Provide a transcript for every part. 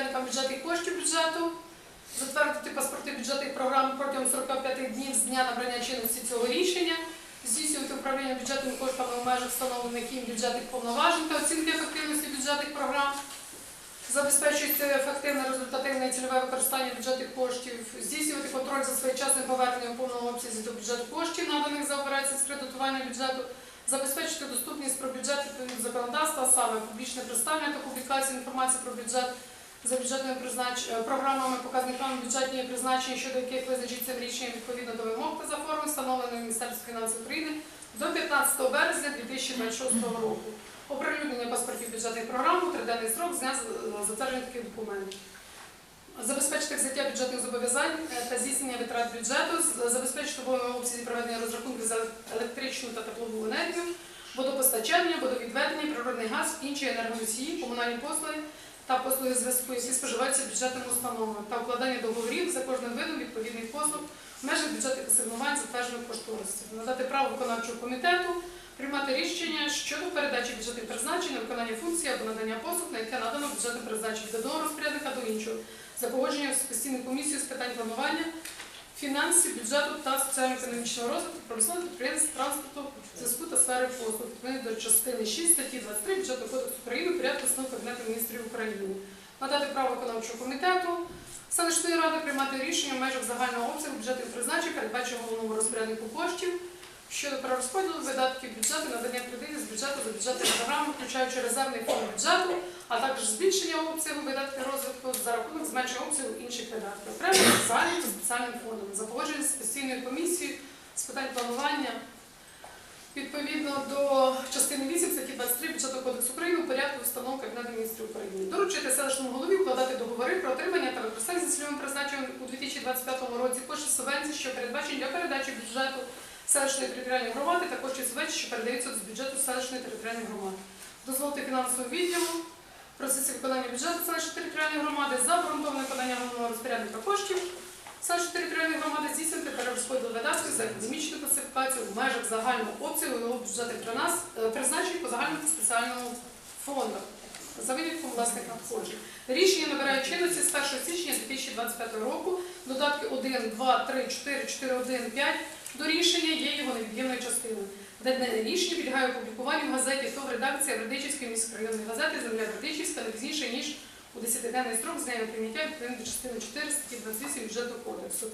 розпорядникам бюджетних коштів бюджету, затвердити паспорти бюджетних програм протягом 45 днів з дня набрання чинності цього рішення, здійснювати управління бюджетними коштами у межах встановлених їм бюджетних повноважень та оцінки ефективності бюджетних програм, забезпечується ефективне, результативне і цільове використання бюджетних коштів, здійснювати контроль за своєчасним поверненням у повному обсязі до бюджету коштів, наданих за операції з кредитування бюджету, забезпечити доступність про бюджет відповідно законодавства, саме публічне представлення та публікація інформації про бюджет за бюджетними признач... е, програмами, показниками бюджетні призначення, щодо яких визначиться рішенням відповідно до вимог та за форми, встановленої Міністерством фінансів України до 15 березня 2026 року. Оприлюднення паспортів бюджетних програм у триденний строк з дня затвердження таких документів. Забезпечити взяття бюджетних зобов'язань е, та здійснення витрат бюджету, забезпечити в обсязі проведення розрахунків за електричну та теплову енергію, водопостачання, водовідведення, природний газ, інші енергоносії, комунальні послуги та послуги зв'язку, які споживаються бюджетними установами, та укладання договорів за кожним видом відповідних послуг в межах бюджетних асигнувань, затверджених кошторисів. Надати право виконавчого комітету приймати рішення щодо передачі бюджетних призначень виконання функцій або надання послуг, на яке надано бюджетне призначення від одного розпорядника до іншого, за погодженням з постійною комісією з питань планування, фінансів, бюджету та соціально-економічного розвитку, промислових підприємств, транспорту, зв'язку та сфери послуг, відповідно до частини 6 статті 23 Бюджетного кодексу України порядку основ Кабінету міністрів України. Надати право виконавчого комітету селищної ради приймати рішення в межах загального обсягу бюджетних призначень, передбаченого головному розпоряднику коштів щодо перерозподілу видатків бюджету, надання кредитів з бюджету за бюджетними програмами, включаючи резервний фонд бюджету, а також збільшення обсягу видатків розвитку за рахунок зменшення обсягу інших видатків, окремо та спеціальним фондом, за погодженням з постійною комісією з питань планування відповідно до частини 8 статті 23 бюджетного кодексу України у порядку установ Кабінету міністрів України. Доручити селищному голові вкладати договори про отримання та використання за цільовим призначенням у 2025 році коштів субвенцій, що передбачені для передачі бюджету селищної територіальної громади та коштів субвенцій, що передаються з бюджету селищної територіальної громади. Дозволити фінансовому відділу процесі виконання бюджету селищної територіальної громади за обґрунтоване подання головного розпорядника коштів селищної територіальної громади здійснити перерозподіл видатків за академічну класифікацію в межах загального обсягу його бюджетних е, призначень по загальному спеціальному фондах за винятком власних надходжень. Рішення набирає чинності з 1 січня 2025 року. Додатки 1, 2, 3, 4, 4, 1, 5 до рішення є його невід'ємною частиною. Дане рішення підлягає опублікуванню в газеті ТОВ редакція Бердичівської міськрайонної газети Земля Бердичівська не пізніше, ніж у 10-денний строк з дня прийняття відповідно до частини 4 статті 28 бюджетного кодексу.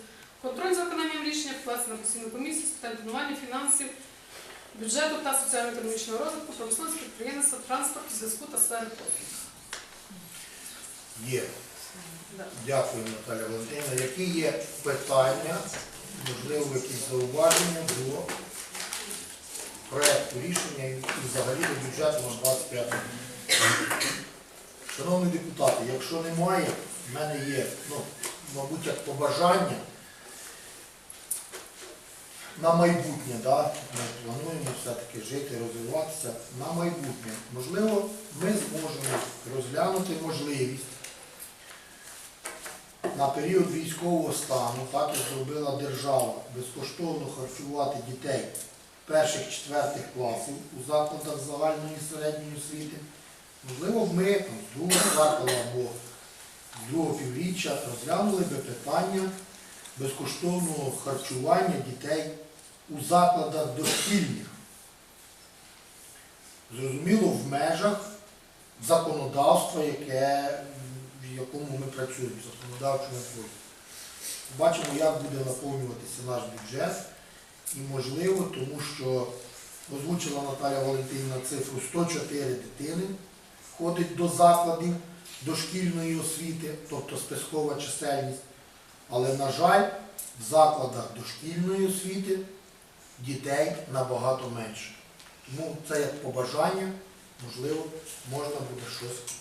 Контроль за виконанням рішення вкласти на постійну комісію з питань планування фінансів, бюджету та соціально-економічного розвитку, промисловості, підприємництва, транспорту, зв'язку та сфери послуг. Є. Дякую, Наталя Валентинівна. Які є питання, можливо, якісь зауваження до проекту рішення і взагалі до бюджету на 25 рік? Шановні депутати, якщо немає, в мене є, ну, мабуть, як побажання на майбутнє, да? ми плануємо все-таки жити, розвиватися на майбутнє. Можливо, ми зможемо розглянути можливість на період військового стану, так як зробила держава, безкоштовно харчувати дітей перших-четвертих класів у закладах загальної середньої освіти. Можливо, ми з другого кварталу або з другого півріччя розглянули би питання безкоштовного харчування дітей у закладах дошкільних. Зрозуміло, в межах законодавства, яке, в якому ми працюємо, в законодавчому полі. Бачимо, як буде наповнюватися наш бюджет. І можливо, тому що озвучила Наталя Валентинівна цифру 104 дитини входить до закладів дошкільної освіти, тобто спискова чисельність. Але, на жаль, в закладах дошкільної освіти дітей набагато менше. Тому це як побажання, можливо, можна буде щось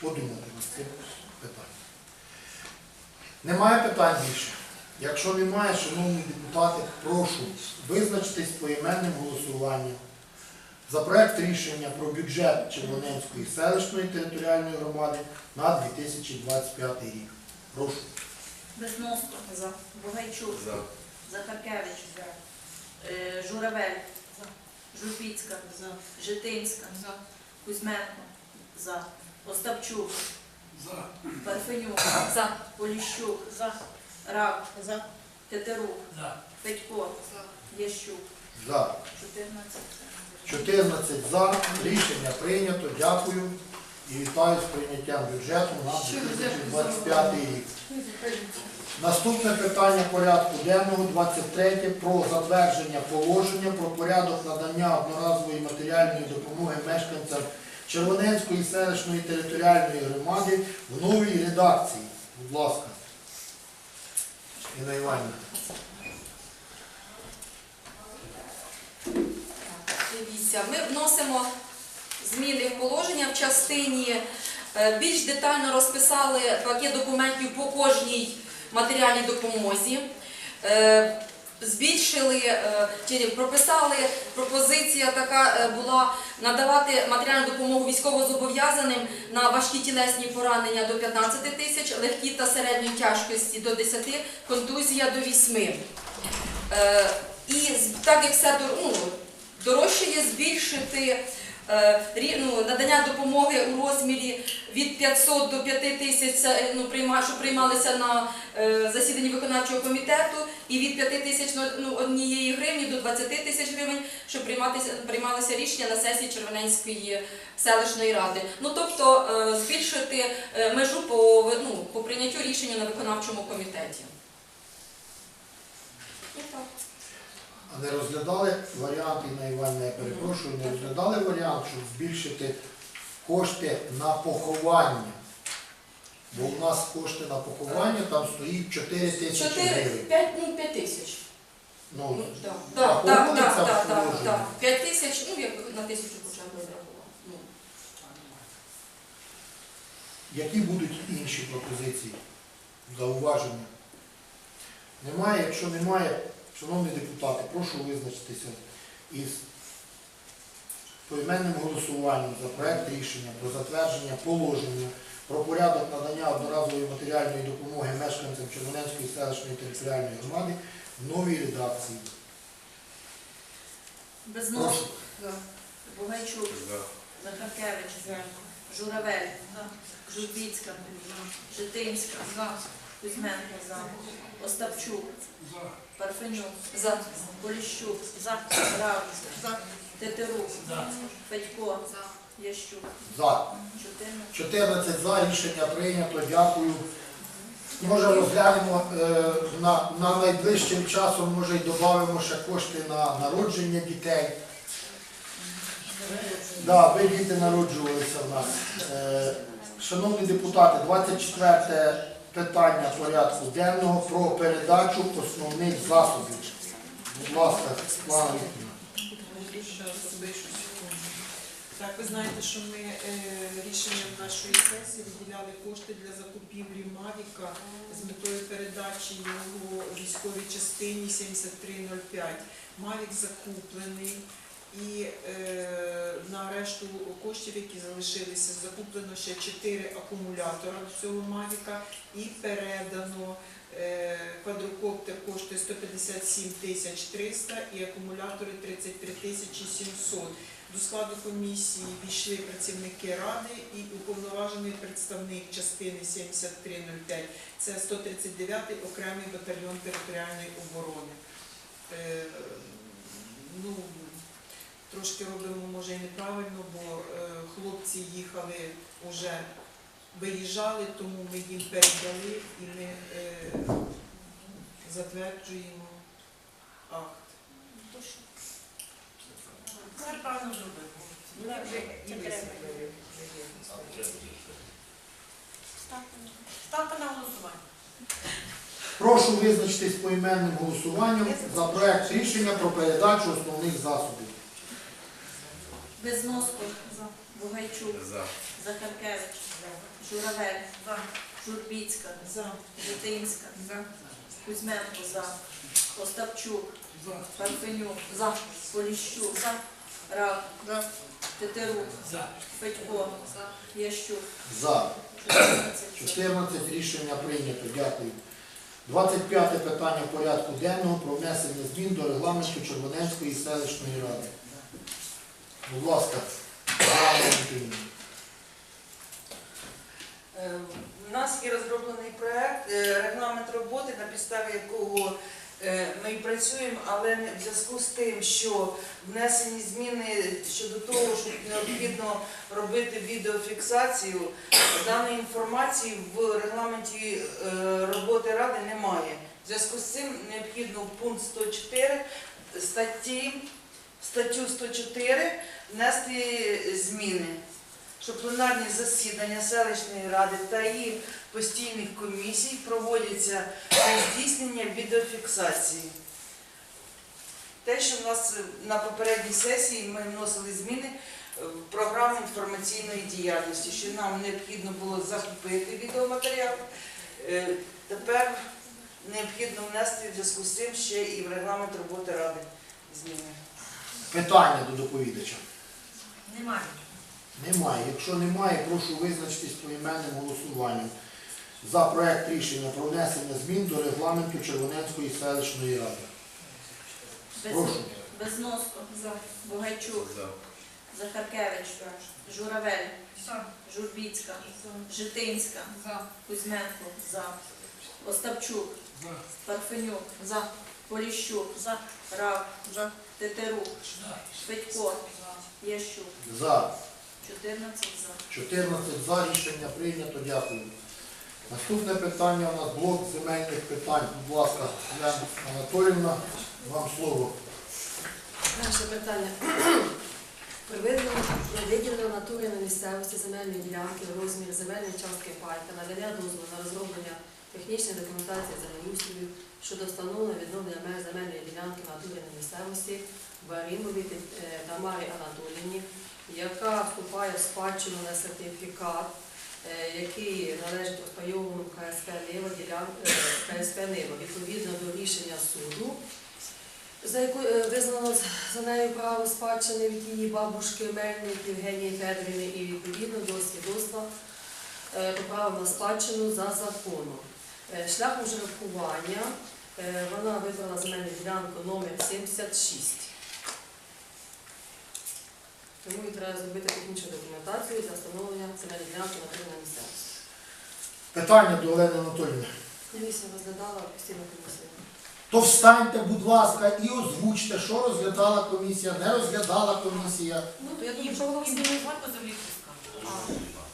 подумати над цим питанням. Немає питань більше. Якщо немає, шановні депутати, прошу визначитись поіменним голосуванням за проект рішення про бюджет Червоненської селищної територіальної громади на 2025 рік. Прошу. Безмозко. За. Богайчук. За. Захаркевич. Е, Журавель. Жупіцька. Житинська. За. Кузьменко. За. Остапчук. За. Парфенюк. За. Поліщук. За. Рак. За. Тетерук. Федько. Ящук. За. 14 за. 14 за. Рішення прийнято. Дякую. І вітаю з прийняттям бюджету на Щиро 2025 рік. Наступне питання порядку денного 23 про затвердження положення про порядок надання одноразової матеріальної допомоги мешканцям Червоненської селищної територіальної громади в новій редакції. Будь ласка. Інна Іванівна. Дивіться, ми вносимо зміни в положення в частині, е, більш детально розписали пакет документів по кожній матеріальній допомозі. Збільшили, е, чи прописали, пропозиція така е, була надавати матеріальну допомогу військовозобов'язаним на важкі тілесні поранення до 15 тисяч, легкі та середньої тяжкості до 10, контузія до 8. Е, І так як все ну, дорожче є збільшити надання допомоги у розмірі від 500 до 5 тисяч, ну, прийма- що приймалися на е, засіданні виконавчого комітету, і від 5 тисяч ну, ну, однієї гривні до 20 тисяч гривень, що приймалося рішення на сесії Червоненської селищної ради. Ну, тобто е, збільшити е, межу по, ну, по прийняттю рішення на виконавчому комітеті. І так. А не розглядали варіант, Інна Іванівна, я перепрошую, не розглядали варіант, щоб збільшити кошти на поховання. Бо у нас кошти на поховання там стоїть 4 тисячі 4, гривень. 5, ну, 5 тисяч. Ну, Ну, так, так, так, так, так, так, так. 5 тисяч, ну, як на тисячу хоча б розрахував. Ну. які будуть інші пропозиції, зауваження? Немає, якщо немає, шановні депутати, прошу визначитися із поіменним голосуванням за проект рішення про затвердження положення про порядок надання одноразової матеріальної допомоги мешканцям Червоненської селищної територіальної громади в новій редакції. Безнос. Прошу. Бугайчук. Захаркевич. Журавель. Журбіцька. Житинська. Кузьменко. За. Остапчук. Парфенюк. За. Поліщук. За. Рак. Тетерук. Федько. Ящук. За. 14 14 за рішення прийнято. Дякую. Може розглянемо е, на, на найближчим часом, може й додамо ще кошти на народження дітей. Да, ви діти народжувалися в нас. Е, шановні депутати, 24 питання порядку денного про передачу основних засобів. Будь ласка, Світлана Вікторівна. Так, ви знаєте, що ми е, рішенням нашої сесії виділяли кошти для закупівлі Мавіка з метою передачі його військовій частині 7305. Мавік закуплений і е, на решту коштів, які залишилися, закуплено ще 4 акумулятора цього Мавіка і передано е, квадрокоптер коштує 157 тисяч 300 і акумулятори 33 тисячі 700. До складу комісії війшли працівники ради і уповноважений представник частини 7305. Це 139-й окремий батальйон територіальної оборони. Е, ну, трошки робимо, може, і неправильно, бо е, хлопці їхали вже виїжджали, тому ми їм передали і ми е, затверджуємо акт. Висвітлили. Ставте на голосування. Прошу визначитись поіменним голосуванням за проект рішення про передачу основних засобів. Безноско. Бугайчук. Захаркевич. Журавель. Журбіцька. За. Житинська. Кузьменко. За. Остапчук. Парфенюк. За. Поліщук. За. Рак. Тетерук. Федько. Ящук. За. 14. 14 рішення прийнято. Дякую. 25 питання порядку денного про внесення змін до регламенту Червоненської селищної ради. Будь ласка, Валентинівна. Е, У нас є розроблений проект, е, регламент роботи, на підставі якого е, ми працюємо, але в зв'язку з тим, що внесені зміни щодо того, що необхідно робити відеофіксацію, даної інформації в регламенті роботи ради немає. В зв'язку з цим необхідно пункт 104 статті, статтю 104 внести зміни що пленарні засідання селищної ради та її постійних комісій проводяться для здійснення відеофіксації. Те, що в нас на попередній сесії ми вносили зміни в програму інформаційної діяльності, що нам необхідно було закупити відеоматеріал, е, тепер необхідно внести в зв'язку з цим ще і в регламент роботи ради зміни. Питання до доповідача. Немає. Немає. Якщо немає, прошу визначитись поіменним голосуванням за проект рішення про внесення змін до регламенту Червоненської селищної ради. Прошу. Безноско. Бугайчук. Захаркевич. Журавель. Журбіцька. Житинська. Кузьменко. За. Остапчук. Парфенюк. За. Поліщук. За. Рав. За. Тетерук. Федько. Ящук. За. 14 за. 14 за рішення прийнято. Дякую. Наступне питання у нас блок земельних питань. Будь ласка, Олена Анатолівна, вам слово. Перше питання. При виділенні виділення натурі на місцевості земельної ділянки в розмірі земельної частки пайка, надання дозволу на розроблення технічної документації землеустрою щодо встановлення відновлення натурі місцевості Баримові е, Тамарі Анатоліївні, яка вступає в спадщину на сертифікат, е, який належить розпайовому КСП Нива, е, КСП Нива, відповідно до рішення суду за яку е, визнано за нею право спадщини від її бабушки Мельник Євгенії Федорівни і відповідно до свідоцтва про право на спадщину за законом. Шляхом жеребкування вона вибрала земельну ділянку номер 76. Тому їй треба зробити технічну документацію для встановлення земельної ділянки на території місцевості. Питання до Олени Анатолівни. Комісія розглядала постійну комісію. То встаньте, будь ласка, і озвучте, що розглядала комісія, не розглядала комісія. Ну, то я думаю, що голосуємо.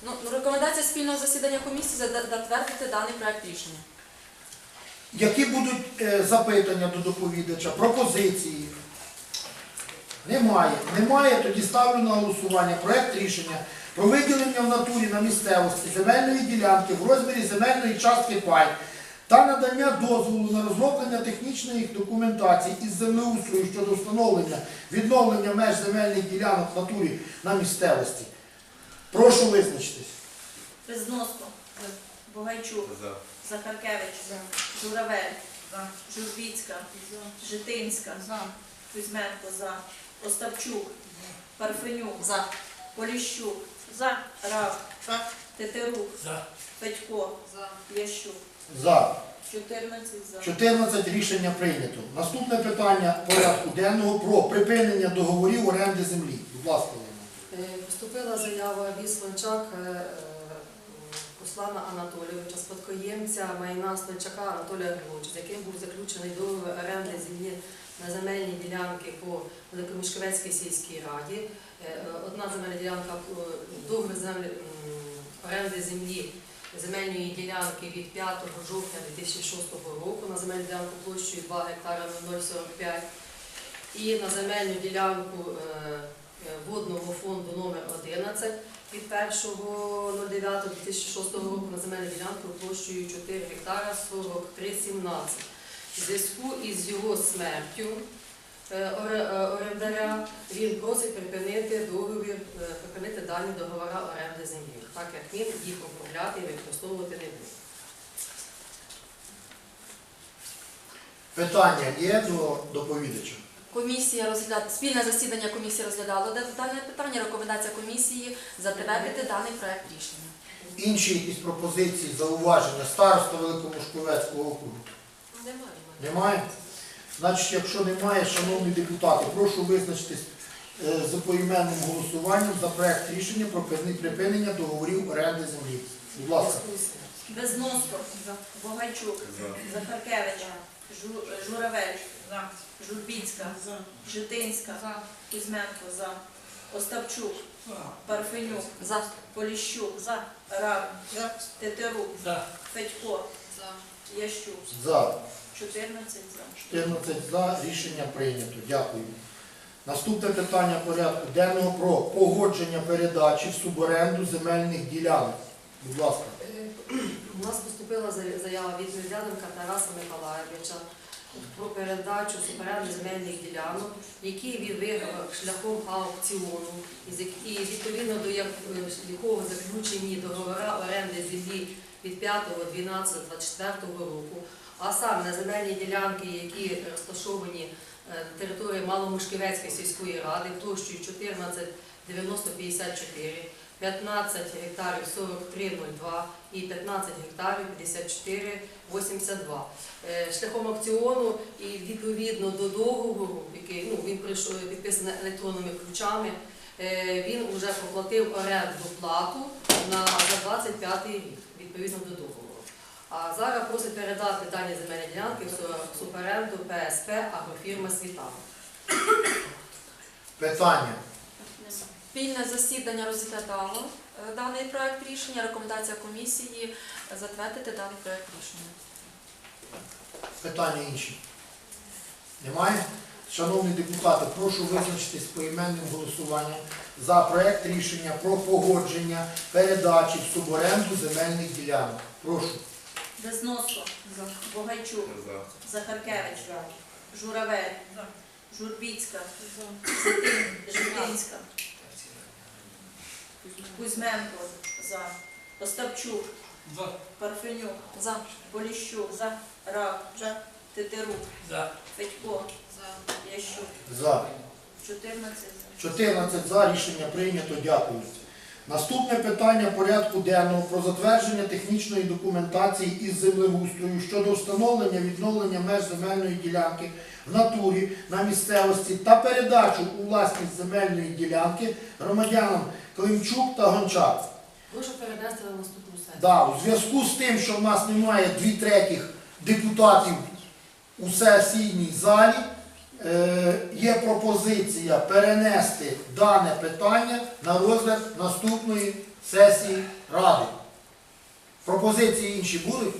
Ну, ну, рекомендація спільного засідання комісії затвердити даний проект рішення. Які будуть е, запитання до доповідача, пропозиції? Немає. Немає, тоді ставлю на голосування проект рішення про виділення в натурі на місцевості земельної ділянки в розмірі земельної частки пай та надання дозволу на розроблення технічної документації із землеустрою щодо встановлення відновлення меж земельних ділянок в натурі на місцевості. Прошу визначитись. Безноско. Бугайчук. Захаркевич. Журавель. Журбіцька. Житинська. Кузьменко. За. Остапчук. Парфенюк. Поліщук. За. Рав. Тетерук. Федько. Ящук. За. 14 за. 14 рішення прийнято. Наступне питання порядку денного про припинення договорів оренди землі. Будь ласка, Олена. Е, Поступила заява від Слончак е, е, Руслана Анатолійовича, спадкоємця майна Слончака Анатолія Григоровича, з яким був заключений договір оренди землі на земельні ділянки по Великомішковецькій сільській раді. Е, Одна земельна ділянка, е, договір землі, оренди землі земельної ділянки від 5 жовтня 2006 року на земельну ділянку площею 2 гектара 045 і на земельну ділянку е, водного фонду номер 11 від 1.09.2006 року на земельну ділянку площею 4 гектара 43,17. В зв'язку із його смертю е, е, орендаря він просить припинити договір, е, припинити дані договори оренди землі, так як він їх обробляти і використовувати не буде. Питання є до доповідача. Комісія розгляд... спільне засідання комісії розглядало дане питання. Рекомендація комісії затвердити даний проект рішення. Інші якісь пропозиції, зауваження староста Великомушковецького округу? Немає. Немає? Значить, якщо немає, шановні депутати, прошу визначитись е, за поіменним голосуванням за проект рішення про припинення договорів оренди землі. Будь ласка. Дискусія. Безноско, Богайчук, Захаркевич, Жу- Журавель, Журбінська, За. Житинська, Кузьменко, за. Остапчук, Парфенюк, за. Поліщук, за. Рак, Тетерук, Федько, Ящук. За. 14 за. 14 за. Рішення прийнято. Дякую. Наступне питання порядку денного про погодження передачі в суборенду земельних ділянок. Будь ласка. Е, У нас поступила заява від Мельдяненка Тараса Миколаєвича про передачу суперенду земельних ділянок, які він виграв шляхом аукціону, і відповідно до якого заключені договори оренди землі від 5.12.24 року, а саме на земельні ділянки, які розташовані е, на території Маломушківецької сільської ради площею 14 9054, 15 гектарів 4302 і 15 гектарів 5482. Е, Шляхом аукціону і відповідно до договору, який ну, він прийшов підписаний електронними ключами, е, він вже проплатив орендну плату на за 25 рік, відповідно до договору. А зараз просить передати дані земельні ділянки в суперенду ПСП агрофірма Світана. Питання. Спільне засідання розглядало е, даний проект рішення. Рекомендація комісії затвердити даний проект рішення. Питання інші. Немає? Шановні депутати, прошу визначитись поіменним голосуванням за проект рішення про погодження передачі в суборенду земельних ділянок. Прошу. Безноско, Богайчук, Захаркевич, Журавель, Журбіцька, Зитин, Житинська, Кузьменко, за. Остапчук, Парфенюк, за. Поліщук, за. Рак, за. Тетерук, Федько, за. Ящук, За. 14 14 за. Рішення прийнято. Дякую. Наступне питання порядку денного про затвердження технічної документації із землеустрою щодо встановлення відновлення меж земельної ділянки в натурі на місцевості та передачу у власність земельної ділянки громадянам Климчук та Гончар. Прошу перенести на наступну сесію. Да, у зв'язку з тим, що в нас немає дві третіх депутатів у сесійній залі, є пропозиція перенести дане питання на розгляд наступної сесії Ради. Пропозиції інші були?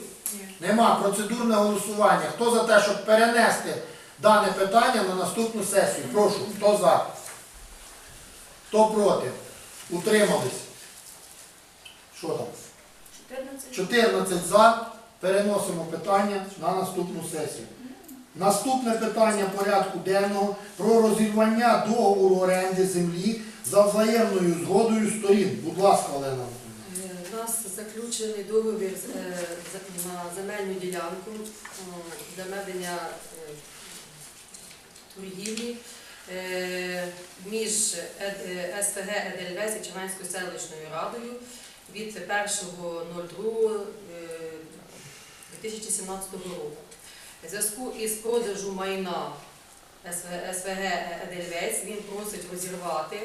Нема. Процедурне голосування. Хто за те, щоб перенести дане питання на наступну сесію? Прошу, хто за? Хто проти? Утримались? Що там? 14 14 за. Переносимо питання на наступну сесію. Наступне питання порядку денного про розірвання договору оренди землі за взаємною згодою сторін. Будь ласка, Олена. Е, У нас заключений договір е, на земельну ділянку м, для ведення е, торгівлі е, між е, СТГ Едельвес і Черненською селищною радою від 1.02.2017 року. Зв'язку із продажу майна СВГ Едельвець він просить розірвати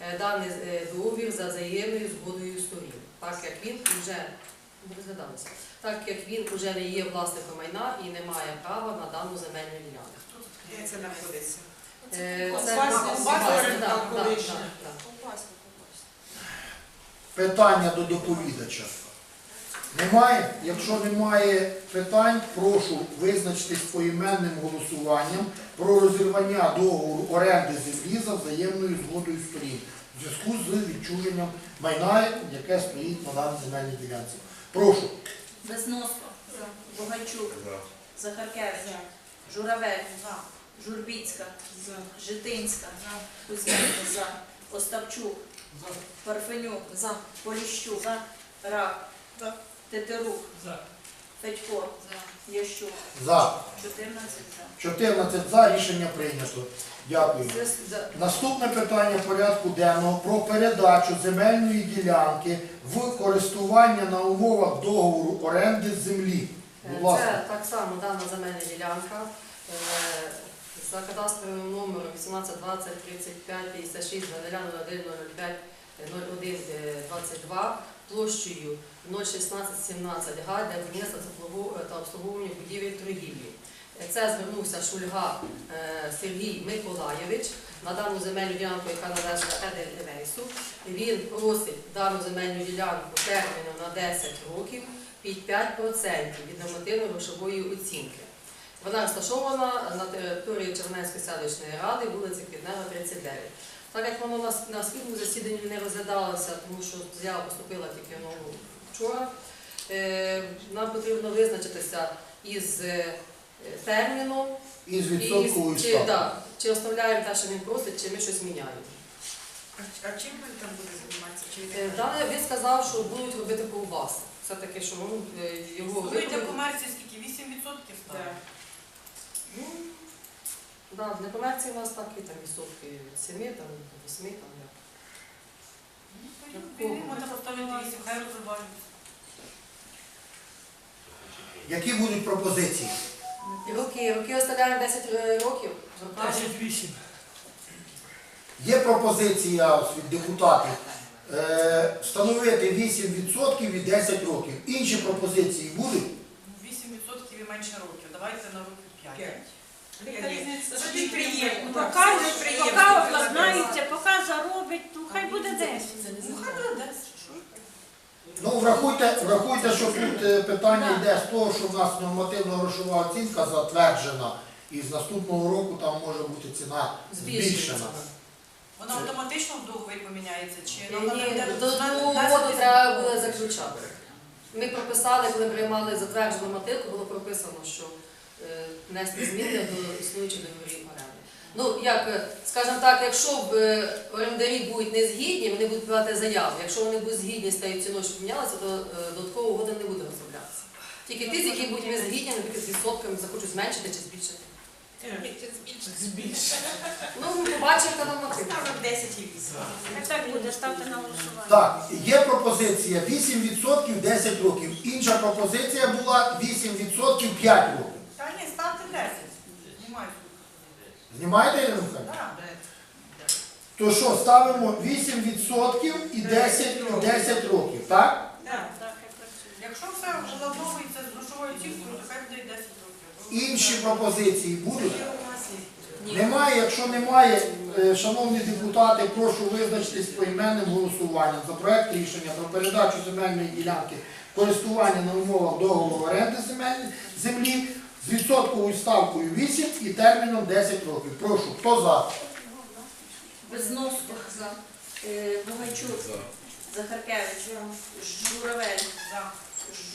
е, даний е, договір за взаємною згодою сторін, так як він вже не так як він вже не є власником майна і не має права на дану земельну ділянку. Де це знаходиться? Питання до доповідача. Немає? Якщо немає питань, прошу визначитись поіменним голосуванням про розірвання договору оренди землі за взаємною згодою сторін в зв'язку з відчуженням майна, яке стоїть на даній земельній ділянці. Прошу. Безноско, Богайчук, Захаркевич, Журавель, Журбіцька, Житинська, Кузьменко, за. Остапчук, Парфенюк, за. Поліщук, Рак, Тетерук, Федько, Ящук, За. 14 за. 14 за. Рішення прийнято. Дякую. Наступне питання порядку денного про передачу земельної ділянки в користування на умовах договору оренди землі. Будь Це так само дана земельна ділянка е, за кадастровим номером 18 20 35 56 01 01 05 0122 площею 01617 га для будівництва та обслуговування будівель торгівлі. Е, Це звернувся Шульга е, Сергій Миколаєвич на дану земельну ділянку, яка належала Едельвейсу. Він просить дану земельну ділянку терміном на 10 років під 5% від нормативно-грошової оцінки. Вона розташована на території Чернецької селищної ради, вулиці Квітнева, 39. Так як воно на, на спільному засіданні не розглядалося, тому що заява поступила тільки ну, вчора, е, нам потрібно визначитися із е, терміном І з і чи, да, чи оставляємо те, що він просить, чи ми щось міняємо. А, а чим він там буде займатися? Чи він Е, він сказав, що будуть робити ковбаси. Все таки, що ну, е, його Ви для комерції скільки? 8% ставили? Да. Ну, да, для комерції у нас так і там відсотки 7, там, 8, там, як. Ну, Можна 8, хай розвиваються. Які будуть пропозиції? Роки, роки оставляємо 10 років. роками. Є пропозиція ось від депутатів е, встановити 8% і 10 років. Інші пропозиції будуть? 8% і менше років. Давайте на років 5. П'ять. Це підприємство, поки це обладнається, поки заробить, то хай буде 10. Ну, хай буде 10. Що? Ну, врахуйте, врахуйте, що тут е, питання йде з того, що в нас нормативно-грошова оцінка затверджена, і з наступного року там може бути ціна збільшена. Вона автоматично в договорі поміняється? Чи Ні, нам ні, треба до другого року треба буде заключати. Ми прописали, коли приймали затверджену мотивку, було прописано, що е, внести зміни до існуючих договорів оренди. Ну, як, е, скажімо так, якщо б е, орендарі будуть не згідні, вони будуть подати заяву. Якщо вони будуть згідні з тією ціною, що помінялася, то е, додаткова угода не буде розроблятися. Тільки ті, з які будуть не згідні, наприклад, з відсотками захочуть зменшити чи збільшити. Збільшити. Ну, ми побачимо, яка нормативна. Ставимо 10 і 8. Хай так буде, ставте на голосування. Так, є пропозиція 8% 10 років. Інша пропозиція була 8% 5 років. Та ні, ставте 10. Знімайте. Знімаєте, Ірина Михайлівна? Так. То що, ставимо 8% і 10, 10 років, так? Якщо все владовується з грошовою оцінкою, то хай буде і 10 років. Інші пропозиції будуть? Немає, якщо немає, е, шановні депутати, прошу визначитись поіменним голосуванням за проект рішення про передачу земельної ділянки користування на умовах договору оренди земель- землі з відсотковою ставкою 8 і терміном 10 років. Прошу, хто за? Безноско за. Е, Бугайчук. Захаркевич. Журавель. За.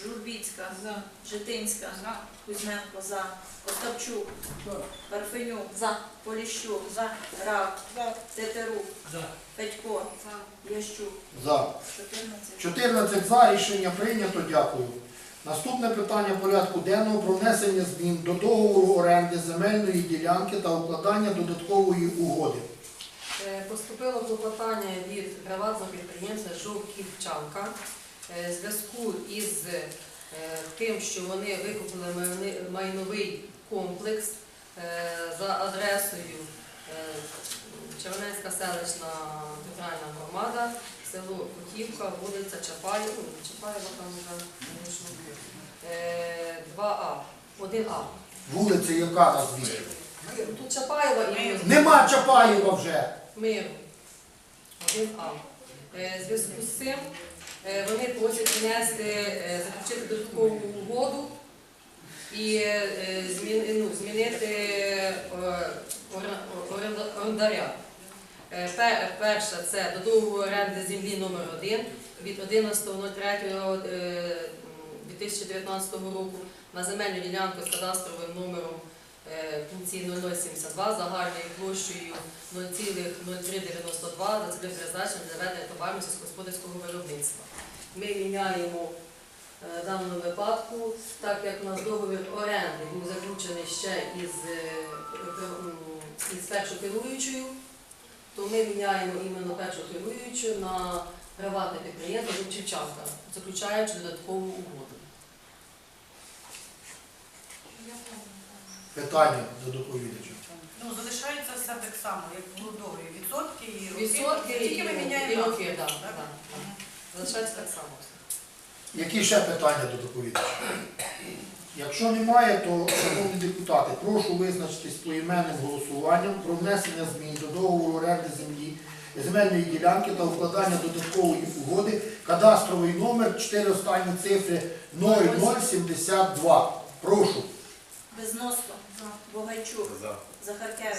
Журбіцька. За. Житинська. Кузьменко за. Остапчук. Парфенюк. За. Поліщук. За. Рав. Тетерук. Федько. Ящук. За. 14. 14 за, рішення прийнято, дякую. Наступне питання порядку денного про внесення змін до договору оренди земельної ділянки та укладання додаткової угоди. Е, Поступило клопотання від приватного підприємства Жовківчанка е, в зв'язку із е, тим, що вони викупили майновий комплекс за адресою Чернецька селищна громада, село Котівка, вулиця Чапаєва, Чапаєва там вже звісно, е, 2А, 1А. Вулиця яка назвіть? Тут Чапаєва і Миру. Нема Чапаєва вже. Миру. 1А. Е, В зв'язку з цим е, вони просять внести, е, заключити додаткову угоду і е, змін- ну, змінити е, орен- оренда- орендаря. Е, пе- Перше це до договору оренди землі номер 1 від 11.03.2019 року на земельну ділянку з кадастровим номером е, в 0072 загальною площею 0,0392 за цільовим призначенням для ведення товарно сільськогосподарського виробництва. Ми міняємо е, даному випадку, так як у нас договір оренди був заключений ще е, із першою керуючою, то ми міняємо іменно першу керуючу на приватне підприємство Жовчівчанка, заключаючи додаткову угоду. Питання до доповідача. Ну, залишається все так само, як було договір. Відсотки і роки. Відсотки і Тільки ми і міняємо роки, так? Залишається так само. Які ще питання до доповідача? Якщо немає, то, шановні депутати, прошу визначитись поіменним голосуванням про внесення змін до договору оренди землі, земельної ділянки та укладання додаткової угоди, кадастровий номер, 4 останні цифри 0072. Прошу. Безноско, Богайчук, Захаркевич,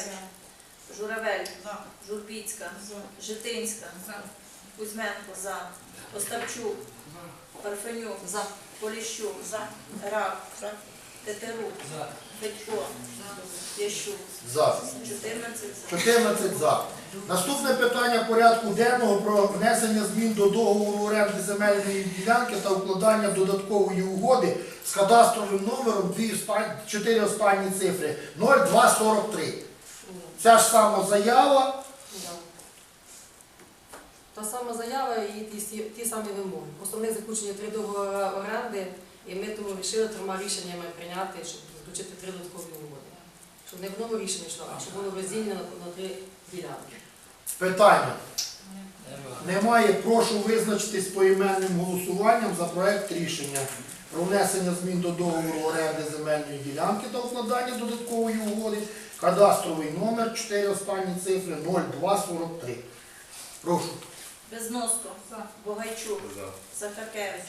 Журавель, За. Журбіцька, Житинська, Кузьменко, за. Остапчук, Парфенюк, За. Поліщук, Рак, Тетерук, Федько, Ящук, За. 14 за. 14 за. Наступне питання порядку денного про внесення змін до договору оренди земельної ділянки та укладання додаткової угоди з кадастровим номером 4 останні цифри 0243. Ця ж сама заява. Та сама заява і ті, ті самі вимоги. Них заключені три договори оренди, і ми тому вирішили трьома рішеннями прийняти, щоб заключити три додаткові угоди. Щоб не в одному рішенні йшло, а щоб було розділено на, на три ділянки. Питання. Немає. Прошу визначитись поіменним голосуванням за проект рішення про внесення змін до договору оренди земельної ділянки та укладання додаткової угоди. Кадастровий номер 4 останні цифри 0243. Прошу. Безноско, Богайчук, Захаркевич,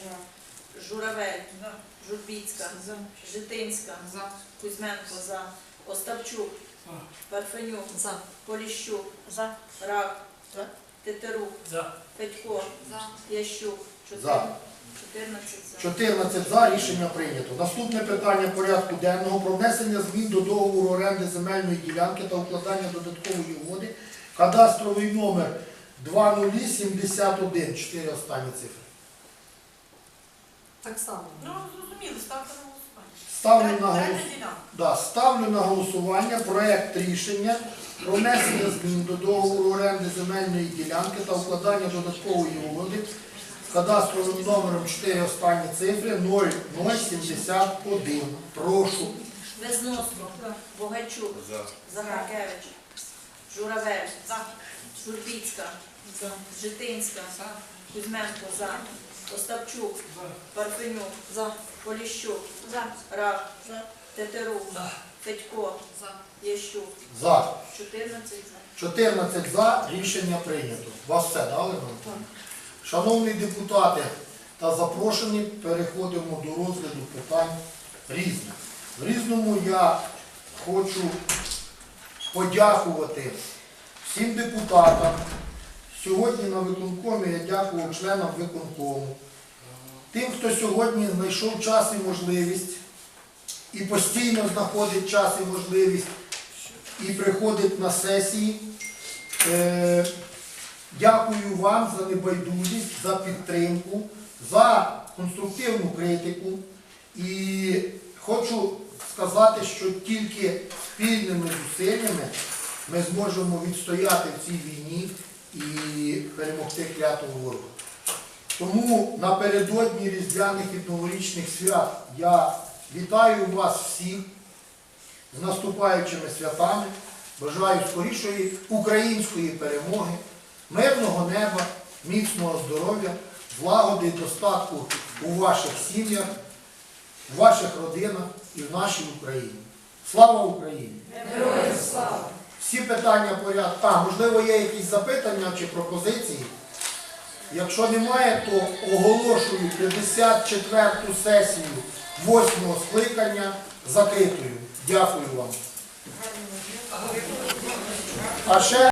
Журавель, За. Журбіцька, Житинська, Кузьменко, за. Остапчук, Парфенюк, За. Поліщук, Рак, Тетерук, Федько, Ящук, За. 14 за. 14 за. Рішення прийнято. Наступне питання порядку денного. Про внесення змін до договору оренди земельної ділянки та укладання додаткової угоди. Кадастровий номер 2071, 4 останні цифри. Так само. Ну, зрозуміло, ставте на голосування. Ставлю на, Третя голос... ділянка. да, ставлю на голосування проект рішення про внесення змін до договору оренди земельної ділянки та укладання додаткової угоди з кадастровим номером 4 останні цифри 0071. Прошу. Безноско, Богайчук, Захаркевич, Журавель, За. Журбіцька, Житинська, Кузьменко, за. Остапчук, Парфенюк, За. Поліщук, Рак, За. Тетерук, Федько, Ящук, За. 14 за. 14 за. Рішення прийнято. Вас все дали нам? Шановні депутати та запрошені, переходимо до розгляду питань різних. В різному я хочу подякувати всім депутатам. Сьогодні на виконкомі я дякував членам виконкому. Тим, хто сьогодні знайшов час і можливість, і постійно знаходить час і можливість, і приходить на сесії. Е, Дякую вам за небайдужість, за підтримку, за конструктивну критику. І хочу сказати, що тільки спільними зусиллями ми зможемо відстояти в цій війні і перемогти клятого ворога. Тому напередодні різдвяних і новорічних свят я вітаю вас всіх з наступаючими святами. Бажаю скорішої української перемоги, мирного неба, міцного здоров'я, злагоди і достатку у ваших сім'ях, в ваших родинах і в нашій Україні. Слава Україні! Героям слава! Всі питання порядку. А, можливо, є якісь запитання чи пропозиції? Якщо немає, то оголошую 54-ту сесію 8-го скликання закритою. Дякую вам. А ще